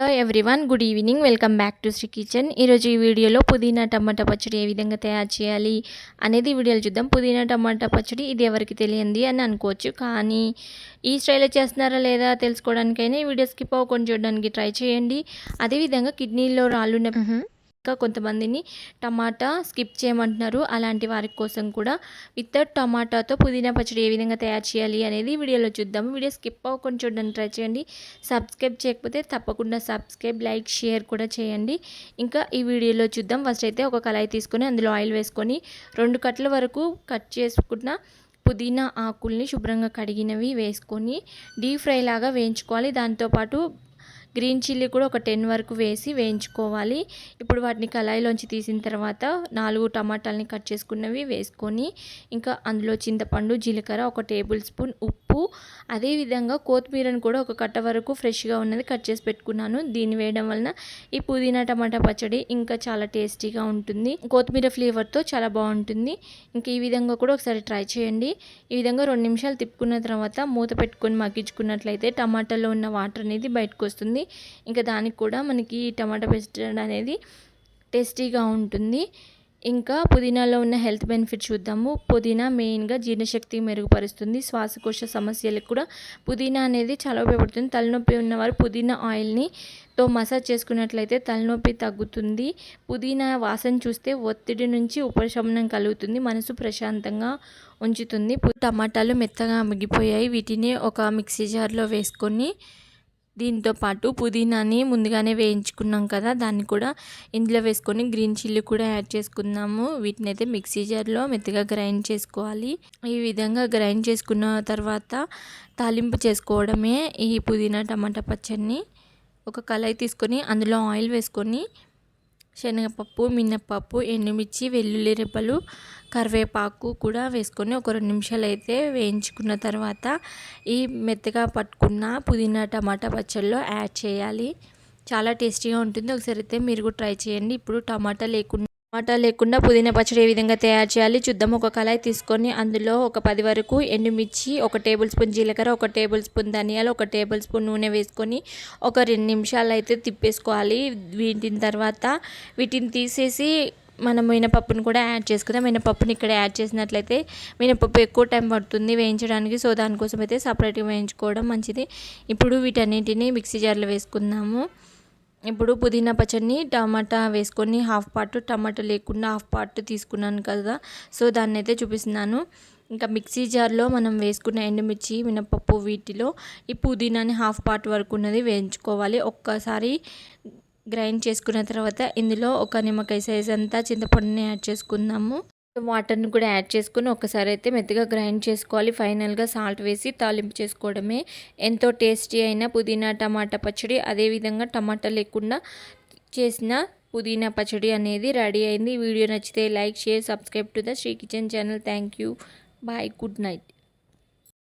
Hello everyone good evening welcome back to Sri kitchen ఈరోజు ఈ వీడియోలో పుదీనా టమాటా పచ్చడి ఏ విధంగా తయారు చేయాలి అనేది వీడియోలు చూద్దాం. పుదీనా టమాటా పచ్చడి ఇది ఎవరికి తెలియంది అని అనుకోవచ్చు కానీ ఈ స్టైల్లో చేస్తున్నారా లేదా తెలుసుకోవడానికైనా ఈ వీడియో స్కిప్ అవ్వకుండా చూడడానికి ట్రై చేయండి. అదేవిధంగా కిడ్నీలో రాళ్ళు ఇంకా కొంతమందిని టమాటా స్కిప్ చేయమంటున్నారు. అలాంటి వారి కోసం కూడా వితౌట్ టమాటాతో పుదీనా పచ్చడి ఏ విధంగా తయారు చేయాలి అనేది వీడియోలో చూద్దాం. వీడియో స్కిప్ అవ్వకుండా చూడడానికి ట్రై చేయండి. సబ్స్క్రైబ్ చేయకపోతే తప్పకుండా సబ్స్క్రైబ్ లైక్ షేర్ కూడా చేయండి. ఇంకా ఈ వీడియోలో చూద్దాం. ఫస్ట్ అయితే ఒక కళాయి తీసుకొని అందులో ఆయిల్ వేసుకొని రెండు కట్ల వరకు కట్ చేసుకున్న పుదీనా ఆకుల్ని శుభ్రంగా కడిగినవి వేసుకొని డీప్ ఫ్రై లాగా వేయించుకోవాలి. దాంతోపాటు గ్రీన్ చిల్లీ కూడా ఒక టెన్ వరకు వేసి వేయించుకోవాలి. ఇప్పుడు వాటిని కళాయిలోంచి తీసిన తర్వాత నాలుగు టమాటాలని కట్ చేసుకున్నవి వేసుకొని ఇంకా అందులో చింతపండు జీలకర్ర ఒక టేబుల్ స్పూన్ ఉప్పు. అదేవిధంగా కొత్తిమీరను కూడా ఒక కట్ట వరకు ఫ్రెష్గా ఉన్నది కట్ చేసి పెట్టుకున్నాను. దీన్ని వేయడం వలన ఈ పుదీనా టమాటా పచ్చడి ఇంకా చాలా టేస్టీగా ఉంటుంది. కొత్తిమీర ఫ్లేవర్తో చాలా బాగుంటుంది. ఇంకా ఈ విధంగా కూడా ఒకసారి ట్రై చేయండి. ఈ విధంగా రెండు నిమిషాలు తిప్పుకున్న తర్వాత మూత పెట్టుకొని మగ్గించుకున్నట్లయితే టమాటాలో ఉన్న వాటర్ అనేది బయటకు వస్తుంది. ఇంకా దానికి కూడా మనకి టమాటా పేస్ట్ అనేది టేస్టీగా ఉంటుంది. ఇంకా పుదీనాలో ఉన్న హెల్త్ బెనిఫిట్ చూద్దాము. పుదీనా మెయిన్గా జీర్ణశక్తి మెరుగుపరుస్తుంది. శ్వాసకోశ సమస్యలకు కూడా పుదీనా అనేది చాలా ఉపయోగపడుతుంది. తలనొప్పి ఉన్నవారు పుదీనా ఆయిల్ని తో మసాజ్ చేసుకున్నట్లయితే తలనొప్పి తగ్గుతుంది. పుదీనా వాసన చూస్తే ఒత్తిడి నుంచి ఉపశమనం కలుగుతుంది. మనసు ప్రశాంతంగా ఉంచుతుంది. టమాటాలు మెత్తగా మిగిపోయాయి. వీటిని ఒక మిక్సీ జార్లో వేసుకొని దీంతో పాటు పుదీనాని ముందుగానే వేయించుకున్నాం కదా దాన్ని కూడా ఇందులో వేసుకొని గ్రీన్ చిల్లీ కూడా యాడ్ చేసుకుందాము. వీటిని అయితే మిక్సీ జార్లో మెత్తగా గ్రైండ్ చేసుకోవాలి. ఈ విధంగా గ్రైండ్ చేసుకున్న తర్వాత తాలింపు చేసుకోవడమే ఈ పుదీనా టమాటా పచ్చడిని ఒక కళాయి తీసుకొని అందులో ఆయిల్ వేసుకొని శనగపప్పు మినప్పప్పు ఎండుమిర్చి వెల్లుల్లి రెప్పలు కరివేపాకు కూడా వేసుకొని ఒక రెండు నిమిషాలు అయితే వేయించుకున్న తర్వాత ఈ మెత్తగా పట్టుకున్న పుదీనా టమాటా పచ్చడిలో యాడ్ చేయాలి. చాలా టేస్టీగా ఉంటుంది. ఒకసారి అయితే మీరు కూడా ట్రై చేయండి. ఇప్పుడు టమాటా లేకుండా టమాటా లేకుండా పుదీనా పచ్చడి ఏ విధంగా తయారు చేయాలి? చూద్దాం. ఒక కళాయి తీసుకొని అందులో ఒక పది వరకు ఎండుమిర్చి ఒక టేబుల్ స్పూన్ జీలకర్ర ఒక టేబుల్ స్పూన్ ధనియాలు ఒక టేబుల్ స్పూన్ నూనె వేసుకొని ఒక రెండు నిమిషాలు అయితే తిప్పేసుకోవాలి. వీటిని తర్వాత వీటిని తీసేసి మనం మినపప్పును కూడా యాడ్ చేసుకుందాం. మినపప్పుని ఇక్కడ యాడ్ చేసినట్లయితే మినపప్పు ఎక్కువ టైం పడుతుంది వేయించడానికి. సో దానికోసం అయితే సపరేట్గా వేయించుకోవడం మంచిది. ఇప్పుడు వీటన్నింటినీ మిక్సీ జార్లో వేసుకుందాము. ఇప్పుడు పుదీనా పచ్చడిని టమాటా వేసుకొని హాఫ్ పార్ట్ టమాటా లేకుండా హాఫ్ పార్ట్ తీసుకున్నాను కదా. సో దాన్ని అయితే చూపిస్తున్నాను. ఇంకా మిక్సీ జార్లో మనం వేసుకున్న ఎండుమిర్చి మినపప్పు వీటిలో ఈ పుదీనాని హాఫ్ పార్ట్ వరకు ఉన్నది వేయించుకోవాలి. ఒక్కసారి గ్రైండ్ చేసుకున్న తర్వాత ఇందులో ఒక నిమ్మకాయ సైజ్ అంతా చింతపండుని యాడ్ చేసుకుందాము. వాటర్ని కూడా యాడ్ చేసుకుని ఒకసారి అయితే మెత్తగా గ్రైండ్ చేసుకోవాలి. ఫైనల్గా సాల్ట్ వేసి తాలింపు చేసుకోవడమే. ఎంతో టేస్టీ అయిన పుదీనా టమాటా పచ్చడి అదేవిధంగా టమాటా లేకుండా చేసిన పుదీనా పచ్చడి అనేది రెడీ అయింది. వీడియో నచ్చితే like share subscribe to the Sri kitchen channel. Thank you. Bye. Good night.